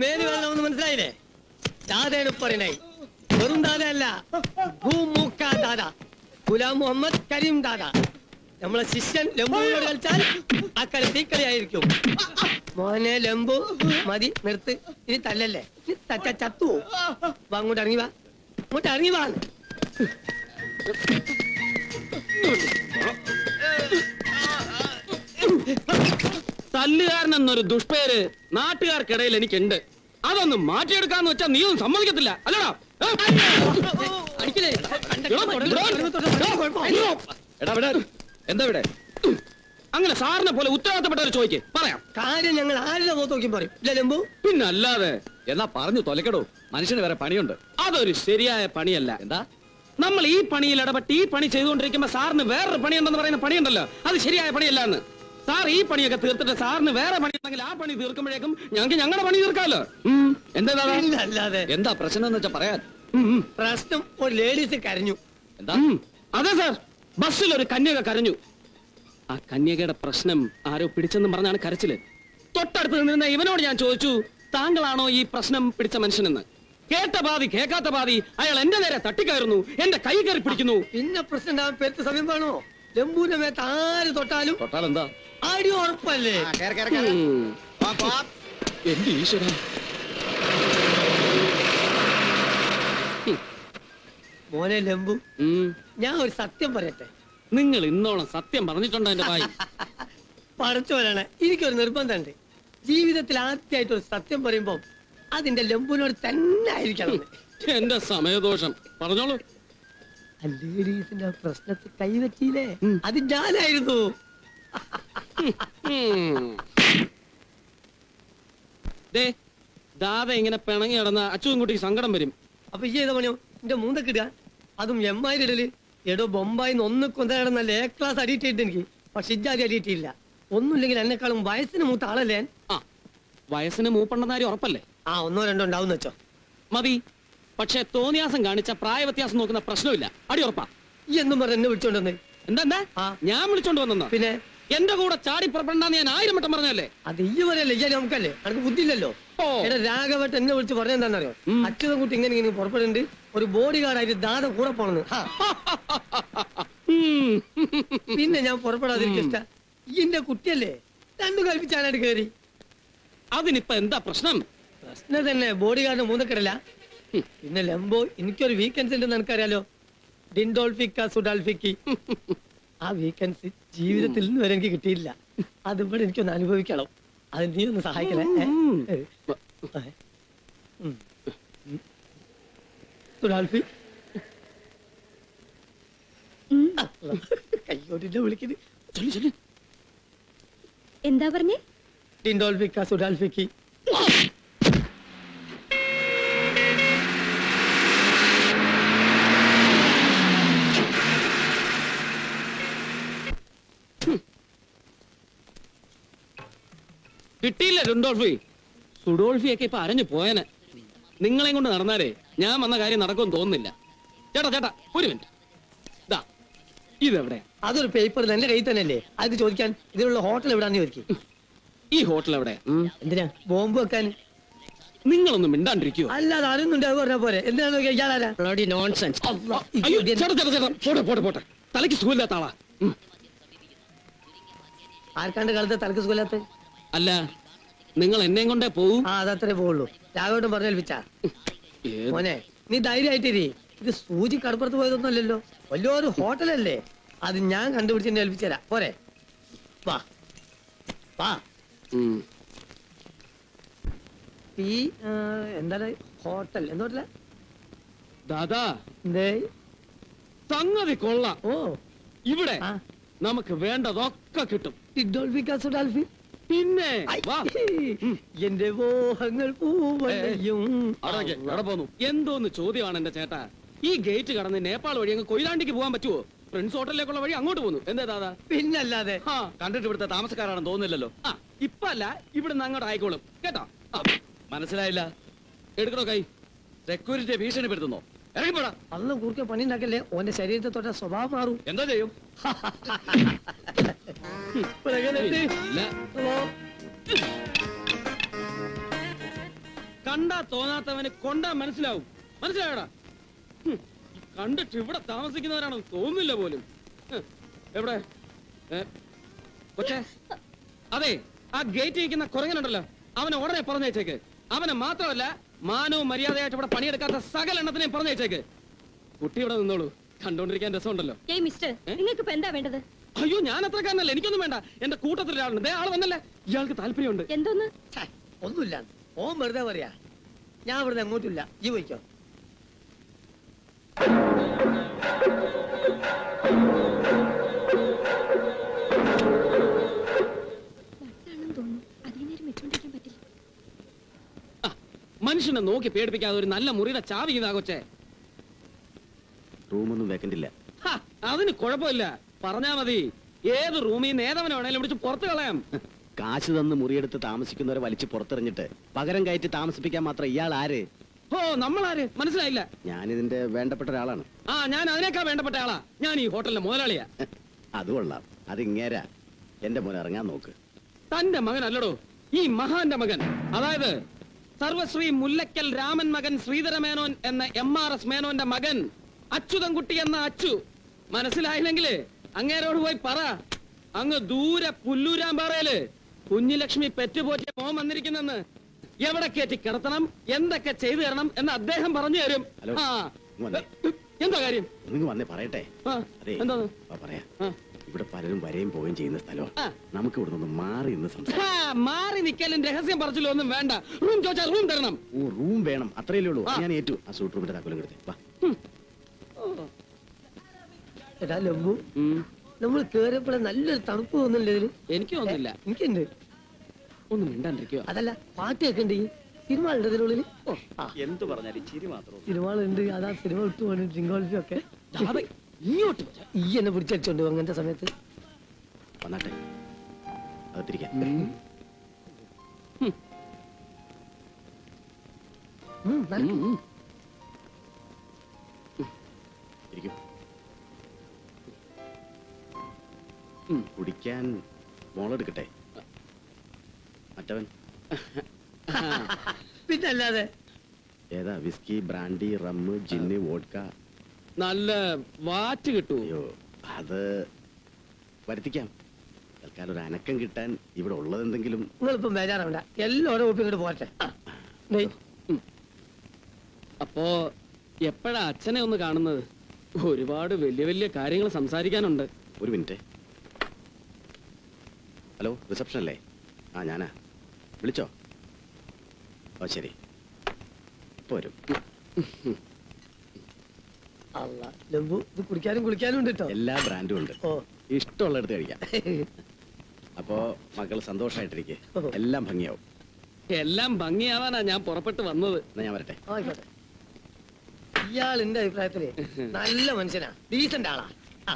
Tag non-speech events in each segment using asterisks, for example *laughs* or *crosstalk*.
മേൽ വെള്ളമെന്ന് മനസ്സിലായില്ലേ? ദാദയാണ് പറയണേ വെറും ദാദയല്ല. ഭൂമൂക്ക ദാദ. ഗുലാം മുഹമ്മദ് കരീം ദാദ. നമ്മളെ ശിഷ്യൻ ലംബുവിനോട് കളിച്ചാൽ അക്കരെ തീക്കളിയായിരിക്കും. മോനെ ലംബു മതി നിർത്ത്. ഇനി തല്ലല്ലേ? ഇനി തച്ച ചത്തു വാ അങ്ങോട്ട് ഇറങ്ങി വാ. അങ്ങോട്ട് ഇറങ്ങി വാ. തല്ലുകാരൻ എന്നൊരു ദുഷ്പേര് നാട്ടുകാർക്കിടയിൽ എനിക്കുണ്ട്. അതൊന്നും മാറ്റിയെടുക്കാന്ന് വെച്ചാൽ നീ ഒന്നും സമ്മതിക്കത്തില്ല. അല്ലടാ. എന്താ ഇവിടെ? അങ്ങനെ സാറിനെ പോലെ ഒരു ചോദിക്കേ പറയാം. കാര്യം ഞങ്ങൾ ആരുടെ മുഖത്ത് നോക്കി പറയും? ഇല്ല ലംബു. പിന്നെ അല്ലാതെ എന്നാ പറഞ്ഞു തൊലക്കടോ. മനുഷ്യന് വേറെ പണിയുണ്ട്. അതൊരു ശരിയായ പണിയല്ല. എന്താ? നമ്മൾ ഈ പണിയിൽ ഇടപെട്ട് ഈ പണി ചെയ്തുകൊണ്ടിരിക്കുമ്പോ സാറിന് വേറൊരു പണിയുണ്ടെന്ന് പറയുന്ന പണിയുണ്ടല്ലോ. അത് ശരിയായ പണിയല്ല എന്ന് സാർ ഈ പണിയൊക്കെ തീർത്തിട്ട് സാറിന് വേറെ പണി ഉണ്ടെങ്കിൽ ആ പണി തീർക്കുമ്പോഴേക്കും ഞങ്ങൾക്ക് ഞങ്ങളുടെ പണി തീർക്കാമല്ലോ ഉം. എന്താ അല്ലാതെ എന്താ പ്രശ്നം എന്ന് വെച്ചാ പറയാൻ. പ്രശ്നം ഒരു ലേഡീസ് കരഞ്ഞു. എന്താ. അതെ സാർ ബസ്സിൽ ഒരു കന്യക കരഞ്ഞു. ആ കന്യകയുടെ പ്രശ്നം ആരോ പിടിച്ചെന്ന് പറഞ്ഞാണ് കരച്ചിൽ. തൊട്ടടുത്ത് നിന്നിരുന്ന ഇവനോട് ഞാൻ ചോദിച്ചു താങ്കളാണോ ഈ പ്രശ്നം പിടിച്ച മനുഷ്യനെന്ന്? കേട്ട പാതി കേൾക്കാത്ത പാതി അയാൾ എന്റെ നേരെ തട്ടിക്കയറുന്നു എന്റെ കൈ കയറി പിടിക്കുന്നു. പിന്നെ പ്രശ്നം സമയം വേണോ? ലംബുവിന്റെ മേത്ത് ആര് തൊട്ടാലും തൊട്ടാൽ ആടി ഉറപ്പല്ലേ. എന്റെ ഈശ്വര? മോനെ ലംബു ഞാൻ ഒരു സത്യം പറയട്ടെ? നിങ്ങൾ ഇന്നോളം സത്യം പറഞ്ഞിട്ടുണ്ടോ എന്റെ ഭായി *laughs* പടച്ചു വരണേ. എനിക്കൊരു നിർബന്ധമുണ്ട്. ജീവിതത്തിൽ ആദ്യമായിട്ട് ഒരു സത്യം പറയുമ്പോ അതിന്റെ ലംബുവിനോട് തന്നെ ആയിരിക്കണം. എന്റെ സമയദോഷം. പറഞ്ഞോളൂ. ലേഡീസിന്റെ പ്രശ്നത്തിൽ കൈവച്ചില്ലേ അത് ഞാനായിരുന്നു. ദേ ദാദ ഇങ്ങനെ പിണങ്ങി നടന്ന അച്ചുകുട്ടിക്ക് സങ്കടം വരും. അപ്പൊ ഈ ചെയ്ത പണിയോ? എന്റെ മൂന്നൊക്കെ ഇടുക. അതും എം ആയി ഇടൽ. എടോ ബൊമ്പായി ഒന്ന് കൊന്തടന്നല്ല എ ക്ലാസ് അടിയിട്ടിട്ട് എനിക്ക്. പക്ഷെ ഇജാതി അടിയിട്ടില്ല ഒന്നുമില്ലെങ്കിൽ എന്നെക്കാളും വയസ്സിന് മൂത്ത ആളല്ലേ? ആ വയസ്സിന് മൂപ്പണ്ടെന്ന കാര്യം ഉറപ്പല്ലേ? ആ ഒന്നോ രണ്ടോ ഉണ്ടാവും വെച്ചോ. മതി. പക്ഷെ തോന്നിയാസം കാണിച്ച പ്രായ വ്യത്യാസം നോക്കുന്ന പ്രശ്നമില്ല. അടി ഉറപ്പാ. ഈ എന്നും പറഞ്ഞു എന്നെ വിളിച്ചോണ്ടെന്ന് എന്താ എന്താ? ഞാൻ വിളിച്ചോണ്ട് വന്നെന്നാ? പിന്നെ? എന്റെ കൂടെ ചാടി പുറപ്പെടണ്ടെന്ന് ഞാൻ ആയിരം വട്ടം പറഞ്ഞല്ലേ അത് ഈ പറയല്ലേ ഈ നമുക്കല്ലേ? അനക്ക് ബുദ്ധിയില്ലല്ലോ? ഓ. എടാ രാഘവട്ട് എന്നെ വിളിച്ച് പറഞ്ഞെന്താണെന്നറിയോ. അച്യുതൻ കുട്ടി ഇങ്ങനെ ഇങ്ങനെ പുറപ്പെടുന്നുണ്ട് ഒരു ബോഡി ഗാർഡായിട്ട് ദാദ കൂടെ പോണെന്ന്. ഹാ. ഉം. പിന്നെ ഞാൻ പുറപ്പെടാതിരിക്കാ ഇന്റെ കുട്ടിയല്ലേ? രണ്ടു കൽപ്പിച്ചാനായിട്ട് കയറി അതിനിപ്പോ എന്താ പ്രശ്നം? പ്രശ്നം തന്നെ. ബോഡി ഗാർഡിന് മൂന്നക്കിടല. ഉം. പിന്നെ ലംബോ എനിക്കൊരു വീക്കെൻഡ്സ് ഉണ്ടെന്ന് എനിക്കറിയാലോ ഡിൻഡോൾഫിക്ക സുഡാൽഫിക്കി ആ വീക്കെൻഡ്സ് ജീവിതത്തിൽ നിന്ന് വരെ എനിക്ക് കിട്ടിയില്ല അതിവിടെ എനിക്കൊന്ന് അനുഭവിക്കണം. അത് നീ ഒന്ന് സഹായിക്കണേ. സുഡാൽഫി വിളിക്കുന്നത് എന്താ പറഞ്ഞേ? ഡിൻഡോൾഫിക്ക സുഡാൽഫിക്കി കിട്ടിയില്ല രുണ്ടോൾഫി സുഡോൾഫിയൊക്കെ ഇപ്പൊ അരഞ്ഞു പോയനെ. നിങ്ങളെ കൊണ്ട് നടന്നാലേ ഞാൻ വന്ന കാര്യം നടക്കുമെന്ന് തോന്നുന്നില്ല. ചേട്ടാ ചേട്ടാ ഒരു മിനിറ്റ്. ഇതാ ഇതെവിടെ അതൊരു പേപ്പറിൽ എന്റെ കയ്യിൽ തന്നെയല്ലേ? അത് ചോദിക്കാൻ ഇതിലുള്ള ഹോട്ടൽ എവിടാന്ന് ചോദിക്കും. ഈ ഹോട്ടൽ എവിടെ എന്തിനാ? ബോംബ് വെക്കാൻ? നിങ്ങളൊന്നും മിണ്ടാണ്ടിരിക്കുവോ? അല്ലാതെ അറിയുന്നുണ്ട് അത് പറഞ്ഞ പോലെ പോട്ടെ പോട്ടെ പോട്ടെ. തലയ്ക്ക് സുഖമില്ലാത്ത ആളാ. ഉം. ആർക്കാണ്ട് കാലത്ത് തലക്ക് സുഖമില്ലാത്ത? അല്ല നിങ്ങൾ എന്നെ കൊണ്ടേ പോവും? ആ അതത്രേ പോവുള്ളൂ. രാഘവട്ടം പറഞ്ഞേൽപ്പിച്ചാ മോനെ നീ ധൈര്യമായിട്ടിരി. ഇത് സൂചി കടപ്പുറത്ത് പോയതൊന്നും അല്ലല്ലോ വലിയൊരു ഹോട്ടലല്ലേ? അത് ഞാൻ കണ്ടുപിടിച്ച് ഏൽപ്പിച്ചു തരാം പോരെ. വാ. വാ. ഈ എന്താണ്? ഹോട്ടൽ. എന്തോട്ടില്ല ദാദാ സംഗതി കൊള്ളാം. ഓ. ഇവിടെ നമുക്ക് വേണ്ടതൊക്കെ കിട്ടും. ഡിഡോൾഫിക്ക സുഡാൽഫി പിന്നെ വാ. ഉം. എന്റെ മോഹങ്ങൾ പൂവണയും അവിടെ എവിടെ പോന്നു എന്തോന്ന് ചോദ്യമാണ് എന്റെ ചേട്ടാ. ഈ ഗേറ്റ് കടന്ന് നേപ്പാൾ വഴി അങ്ങ് കൊയിലാണ്ടിക്ക് പോകാൻ പറ്റുമോ ഫ്രണ്ട്സ് ഹോട്ടലിലേക്കുള്ള വഴി അങ്ങോട്ട് പോന്നു എന്താ ദാദാ പിന്നല്ലാതെ. ആ കണ്ടിട്ട് ഇവിടുത്തെ താമസക്കാരാണെന്ന് തോന്നുന്നില്ലല്ലോ. ആ ഇപ്പൊ അല്ല ഇവിടുന്ന് അങ്ങോട്ട് ആയിക്കോളും. കേട്ടോ? ആ, മനസ്സിലായില്ല. എടുക്കണോ കൈ? സെക്യൂരിറ്റിയെ ഭീഷണിപ്പെടുത്തുന്നോ? ഇറങ്ങിപ്പോടാ. അന്ന് കുറുക്കെ പണി ഉണ്ടാക്കല്ലേ ഓന്റെ ശരീരത്തെ തൊട്ട സ്വഭാവം മാറും. എന്താ ചെയ്യും? കണ്ടാ തോന്നാത്തവന് കൊണ്ടാ മനസ്സിലാവും. മനസ്സിലായോടാ? കണ്ടിട്ട് ഇവിടെ താമസിക്കുന്നവരാണോ തോന്നില്ല പോലും. എവിടെ? കൊച്ചേ. അതെ ആ ഗേറ്റ് ഇരിക്കുന്ന കുരങ്ങനുണ്ടല്ലോ. അവനെ ഉടനെ പറഞ്ഞേച്ചേക്ക് അവനെ മാത്രമല്ല മാനവും മര്യാദയായിട്ട് ഇവിടെ പണിയെടുക്കാത്ത സകല എണ്ണത്തിനെയും പറഞ്ഞേച്ചേക്ക് കുട്ടി ഇവിടെ നിന്നോളൂ. കണ്ടോണ്ടിരിക്കാൻ രസമുണ്ടല്ലോ. ഏയ് മിസ്റ്റർ നിങ്ങൾക്ക് ഇപ്പൊ എന്താ വേണ്ടത്? അയ്യോ ഞാൻ അത്ര അത്രക്കാരനല്ല എനിക്കൊന്നും വേണ്ട. എന്റെ കൂട്ടത്തിൽ ഒരാളുണ്ട്. ദേ ആൾ വന്നല്ലേ? ഇയാൾക്ക് താല്പര്യമുണ്ട്. എന്തോന്ന്? ഛെ, ഒന്നുമില്ല. ഓൻ വെറുതെ പറയാ. ഞാൻ വെറുതെ അങ്ങോട്ടില്ല ഈ മനുഷ്യനെ നോക്കി പേടിപ്പിക്കാതെ ഒരു നല്ല മുറിയുടെ ചാവി ഇതാ കൊച്ചേ. റൂമൊന്നും വെക്കണ്ടില്ല. അതിന് കുഴപ്പമില്ല. പറഞ്ഞാ മതി. ഏത് റൂമിൽ നിന്ന് വിളിച്ച് പുറത്ത് കളയാം. കാശ് തന്ന് മുറിയെടുത്ത് താമസിക്കുന്നവരെ വലിച്ചു പുറത്തെറിഞ്ഞിട്ട് പകരം കയറ്റി താമസിപ്പിക്കാൻ മാത്രം ഇയാൾ ആര്? ഓ നമ്മളാര്? മനസ്സിലായില്ല. ഞാൻ ഇതിന്റെ വേണ്ടപ്പെട്ട ഒരാളാണ്. ആ ഞാൻ അതിനേക്കാ വേണ്ടപ്പെട്ട ആളാ. ഞാൻ ഈ ഹോട്ടലിലെ മുതലാളിയാ. അത് കൊള്ളാം. അത് ഇങ്ങേരാ. എന്റെ മോനെ ഇറങ്ങാൻ നോക്ക്. തന്റെ മകൻ അല്ലടോ ഈ മഹാന്റെ മകൻ. അതായത് സർവശ്രീ മുല്ലക്കൽ രാമൻ മകൻ ശ്രീധര മേനോൻ എന്ന എം ആർ എസ് മേനോന്റെ മകൻ അച്യുതൻകുട്ടി എന്ന അച്ചു. മനസ്സിലായില്ലെങ്കിൽ അങ്ങേരോട് പോയി പറ. അങ്ങ് ദൂരെ പുല്ലൂരാമ്പാറയിൽ കുഞ്ഞിലക്ഷ്മി പെറ്റുപോറ്റിയ മോൻ വന്നിരിക്കുന്നെന്ന്. എവിടെ കയറ്റി കിടത്തണം? എന്തൊക്കെ ചെയ്തു തരണം എന്ന് അദ്ദേഹം പറഞ്ഞു തരും. ആ. എന്താ കാര്യം? പറയട്ടെ. എന്താണ് പറയാ. ഇവിടെ പലരും വരെയും പോവുകയും ചെയ്യുന്ന സ്ഥലം. നമുക്ക് ഇവിടെ നിന്ന് മാറി ഇന്ന് സംസാരിക്കാം. മാറി നിൽക്കലും രഹസ്യം പറച്ചിലും ഒന്നും വേണ്ട. റൂം ചോദിച്ചാൽ റൂം തരണം. ഓ റൂം വേണം. അത്രയല്ലേ ഉള്ളൂ. ഞാൻ ഏറ്റു. ആ സൂട്ട് റൂമിന്റെ താക്കോലും കിടത്തേ വാ. എടാ ലംബു നമ്മൾ കേറിയപ്പോഴെ നല്ലൊരു തണുപ്പ് തോന്നുന്നില്ല ഇതിന് എനിക്ക് തോന്നുന്നില്ല. എനിക്കുണ്ട്. ഒന്നും മിണ്ടാണ്ടിരിക്കോ അതല്ല പാട്ട് കേൾക്കണ്ടേ ഈ ഉണ്ട് ഇതിനുള്ളിൽ എന്ത് പറഞ്ഞാലും ചിരി മാത്രം സിനിമ ഉണ്ട് അതാ സിനിമ വിട്ടു പോകണം ഡ്രിങ്കോൾഫി ഒക്കെ. ഇങ്ങോട്ട്. ഈ എന്നെ പിടിച്ചടിച്ചോണ്ട് അങ്ങനത്തെ സമയത്ത്. വന്നാട്ടെ. അകത്തിരിക്കാം. കുടിക്കാൻ മോളെടുക്കട്ടെ. മറ്റവൻ. *laughs* പിന്നല്ലാതെ. ഏതാ whisky brandy rum gin vodka നല്ല വാറ്റ് കിട്ടൂ. അയ്യോ അത് വരുത്തിക്കാം. തൽക്കാലം ഒരു അനക്കം കിട്ടാൻ ഇവിടെ ഉള്ളതെന്തെങ്കിലും നിങ്ങളിപ്പം ബേജാറാവണ്ട. എല്ലാവരും ഒപ്പം ഇങ്ങോട്ട് പോരട്ടെ. അപ്പോ എപ്പോഴാ അച്ഛനെ ഒന്ന് കാണുന്നത്? ഒരുപാട് വലിയ വലിയ കാര്യങ്ങൾ സംസാരിക്കാനുണ്ട്. ഒരു മിനിറ്റ്. ഹലോ റിസപ്ഷൻ അല്ലേ? ആ ഞാനാ. വിളിച്ചോ? ഓ ശരി. പോരും വരും. അല്ല ലംബു ഇത് കുടിക്കാനും കുളിക്കാനും ഉണ്ട് കേട്ടോ എല്ലാ ബ്രാൻഡും ഉണ്ട്. ഓ. ഇഷ്ടമുള്ള എടുത്ത് കഴിക്കാം. *laughs* അപ്പോ മക്കൾ സന്തോഷമായിട്ടിരിക്കെ. എല്ലാം ഭംഗിയാവും. എല്ലാം ഭംഗിയാവാനാ ഞാൻ പുറപ്പെട്ട് വന്നത്. എന്നാ ഞാൻ വരട്ടെ? ആയിക്കോട്ടെ. ഇയാൾ എന്റെ അഭിപ്രായത്തിൽ *laughs* നല്ല മനുഷ്യനാ. ഡീസന്റ് ആളാ. ആ.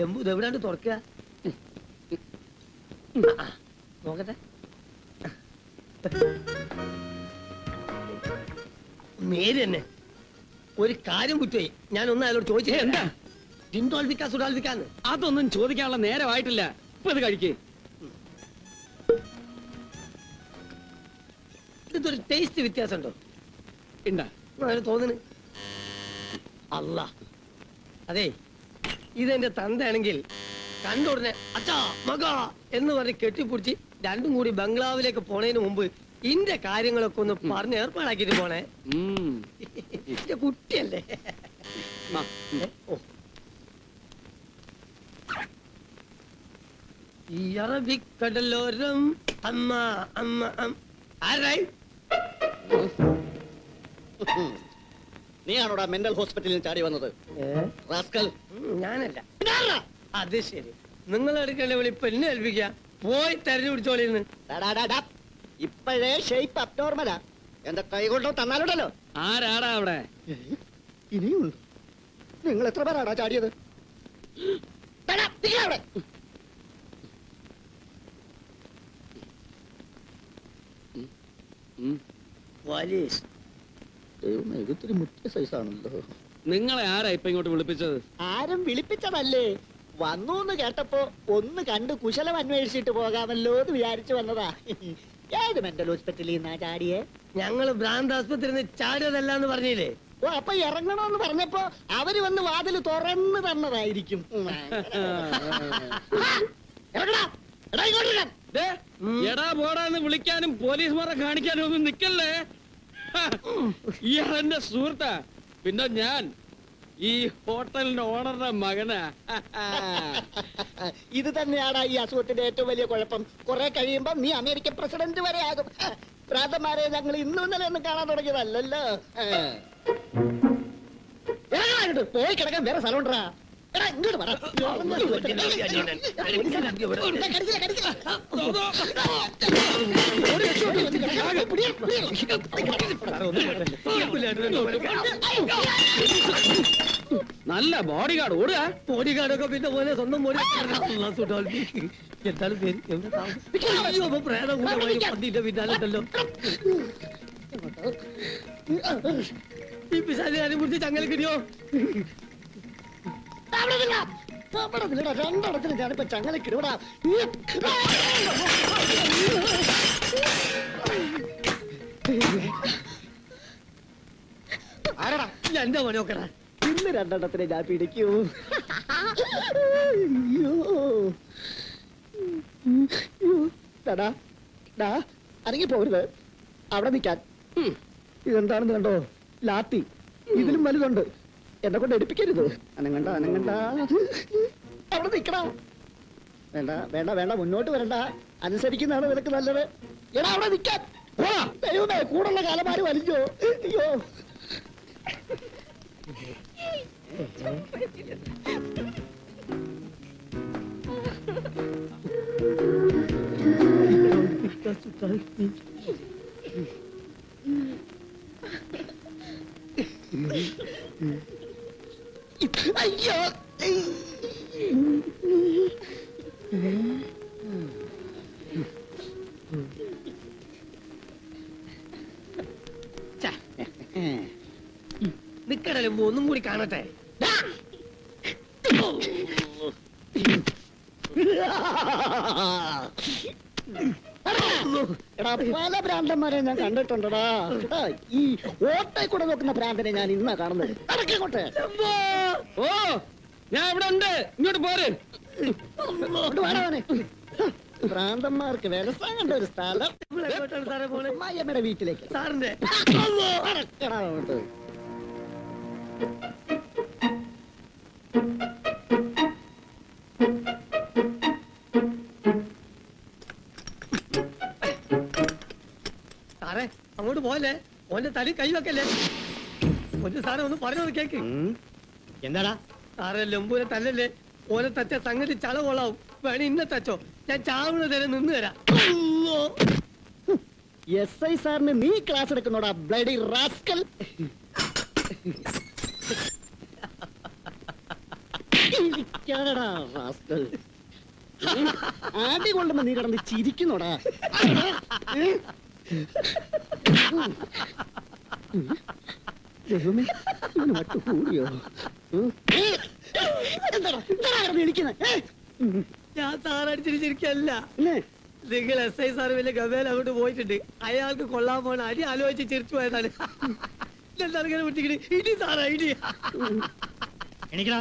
ലംബു ഇത് എവിടാണ്ട് തുറക്കുക ആ, നോക്കട്ടെ. നേര് തന്നെ ഒരു കാര്യം കുറ്റമായി ഞാൻ ഒന്ന് അയാളോട് ചോദിച്ചേ എന്താ? ഡിൻഡോൾവിക്കാ സുഡാൽവിക്കാന്ന്. അതൊന്നും ചോദിക്കാനുള്ള നേരമായിട്ടില്ല. ഇപ്പൊ ഇത് കഴിക്കേ. ഇതൊരു ടേസ്റ്റ് വ്യത്യാസമുണ്ടോ? ഉണ്ടാ അങ്ങനെ തോന്നുന്നു അല്ല അതെ ഇതെന്റെ തന്തയാണെങ്കിൽ കണ്ട ഉടനെ അച്ഛാ മക എന്ന് പറഞ്ഞ് കെട്ടിപ്പിടിച്ച് രണ്ടും കൂടി ബംഗ്ലാവിലേക്ക് പോണതിന് മുമ്പ് ഇന്റെ കാര്യങ്ങളൊക്കെ ഒന്ന് പറഞ്ഞ് ഏർപ്പാടാക്കിട്ട് പോണേ. എന്റെ ഇന്റെ കുട്ടിയല്ലേ. ഈ അറബിക്കടലോരം അമ്മ അമ്മ അമ്മ ആരായി? നീയാണോടാ മെന്റൽ ഹോസ്പിറ്റലിൽ ചാടി വന്നത്? ഞാനല്ല. അത് ശരി. നിങ്ങൾ എടുക്കേണ്ട വിളി ഇപ്പൊ എന്നെ ഏൽപ്പിക്ക. പോയി തെരഞ്ഞു പിടിച്ചോളിന്ന് ഇപ്പോഴേ ഷേപ്പ് അബ്നോർമലാ എന്റെ കൈ കൊണ്ടോ തന്നാലുണ്ടല്ലോ. ആരാടാ അവിടെ? ഇനിയുണ്ട്. നിങ്ങൾ എത്ര പേരാടാ ചാടിയത്? അവിടെ. ഇത്തിരി മുറ്റിയ സൈസാണല്ലോ നിങ്ങളെ ആരാ ഇപ്പൊ ഇങ്ങോട്ട് വിളിപ്പിച്ചത്? ആരും വിളിപ്പിച്ചതല്ലേ. വന്നു എന്ന് കേട്ടപ്പോ ഒന്ന് കണ്ട് കുശലം അന്വേഷിച്ചിട്ട് പോകാമല്ലോ എന്ന് വിചാരിച്ചു വന്നതാ. ഏത് മെന്റൽ ഹോസ്പിറ്റലിൽ നിന്നാ ചാടിയെ? ഞങ്ങൾ ഭ്രാന്ത് ആസ്പത്രി ചാടിയതല്ല എന്ന് പറഞ്ഞില്ലേ? ഓ അപ്പൊ ഇറങ്ങണോന്ന് പറഞ്ഞപ്പോ അവർ വന്ന് വാതിൽ തുറന്ന് തന്നതായിരിക്കും. എടാ, പോടാന്ന് വിളിക്കാനും പോലീസുമാരെ കാണിക്കാനും ഒന്നും നിക്കല്ലേ? ഇയാളെന്റെ സുഹൃത്താ. പിന്നെ ഞാൻ. ഈ ഹോട്ടലിന്റെ ഓണറുടെ മകനാ ഇത് തന്നെയാണ് ഈ അസുഖത്തിന്റെ ഏറ്റവും വലിയ കുഴപ്പം കുറെ കഴിയുമ്പോ നീ അമേരിക്കൻ പ്രസിഡന്റ് വരെ ആകും പ്രാതന്മാരെ ഞങ്ങൾ ഇന്നും ഇന്നലെ ഒന്നും കാണാൻ തുടങ്ങിയതല്ലല്ലോ പോയി കിടക്കാൻ വേറെ സ്ഥലം ഉണ്ടാ എടാ ഇങ്ങോട്ട് പറ കടിക്കില്ല, കടിക്കില്ല. ഒരു രക്ഷയും ഇല്ല, കിടക്കാൻ. പിടി, പിടി. നല്ല ബോഡി ഗാർഡ് ഓടുക. ബോഡിഗാർഡൊക്കെ പിന്നെ പോലെ സ്വന്തം ബോഡി എന്തായാലും പേര് എവിടെ പ്രേതം കൂടെ പോയി പന്നിന്റെ പിന്നാലുണ്ടല്ലോ ഈ പിശാചിനെ കുറിച്ച് ചങ്ങല കിടിയോ. രണ്ടിടത്തിന് ഞാനിപ്പോ ചങ്ങലക്കിടുവിടാ ആരടാ? എന്റെ പണിയൊക്കെടാ ഇന്ന് രണ്ടെണ്ണത്തിനെ ഞാൻ പിടിക്കൂ. ഡാ, അനങ്ങി പോരുത്. അവിടെ നിൽക്കാൻ. ഇതെന്താണെന്ന് കണ്ടോ? ലാത്തി. ഇതിലും വലുതുണ്ട്. എന്നെ കൊണ്ട് എടുപ്പിക്കരുത്. അനങ്ങണ്ട. അനങ്ങണ്ട. അവിടെ നിൽക്കണം. വേണ്ട വേണ്ട വേണ്ട. മുന്നോട്ട് വരണ്ട. അനുസരിക്കുന്നതാണ് നിനക്ക് നല്ലത്. എടാ അവിടെ നിൽക്കാൻ. ദൈവമേ കൂടുള്ള കാലമാര് വലിച്ചോ. അയ്യോ. അയ്യോ. നിക്കടലും ഒന്നും കൂടി കാണട്ടെ. എടാ പല ഭ്രാന്തന്മാരെ ഞാൻ കണ്ടിട്ടുണ്ടടാ. ഈ ഓട്ടെ കൂടെ നോക്കുന്ന ഭ്രാന്തനെ ഞാൻ ഇന്നാ കാണുന്നത്. അടക്കോട്ടെ ഓ ഞാൻ ഇവിടെ ഉണ്ട്. ഇങ്ങോട്ട് പോര്. ഭ്രാന്തന്മാർക്ക് വ്യവസായം ഒരു സ്ഥലം. അമ്മായിയമ്മയുടെ വീട്ടിലേക്ക്. സാറിന്റെ. അങ്ങോട്ട്. സാറേ അങ്ങോട്ട് പോയല്ലേ ഓന്റെ തലി കൈ വെക്കല്ലേ ഒന്ന് സാറേ ഒന്ന് പറഞ്ഞു കേക്ക് എന്താടാ? സാറേ ലംബൂരെ തല്ലല്ലേ? ഓനെ തച്ച സംഗതി ചള കൊള്ളാവും വേണേ ഇന്നെ തച്ചോ. ഞാൻ ചാവുന്ന തരെ നിന്ന് തരാം. എസ് ഐ സാറിന് നീ ക്ലാസ് എടുക്കുന്നോടാ ബ്ലഡി റാസ്കൽ. ഇരിക്കാനെടാ റാസ്കൽ. ആദ്യം കൊള്ളുമ്പോ നീ കിടന്ന് ചിരിക്കുന്നോടാ. ദൈവമേ ഇവന് മട്ടു കൂടിയോ. എന്താടാ എന്താടാ ഞാൻ സാറടിച്ചിരിച്ചിരിക്കല്ല. നിങ്ങൾ എസ് ഐ സാർ വലിയ ഗവേല അങ്ങോട്ട് പോയിട്ടുണ്ട്. അയാൾക്ക് കൊള്ളാൻ പോണ അടി ആലോചിച്ച് ചിരിച്ചു പോയതാണ്. *laughs* എന്താ ഇങ്ങനെ വിട്ടിക്കണേ ഇടി സാറാ ഇടി. എണീക്കടാ.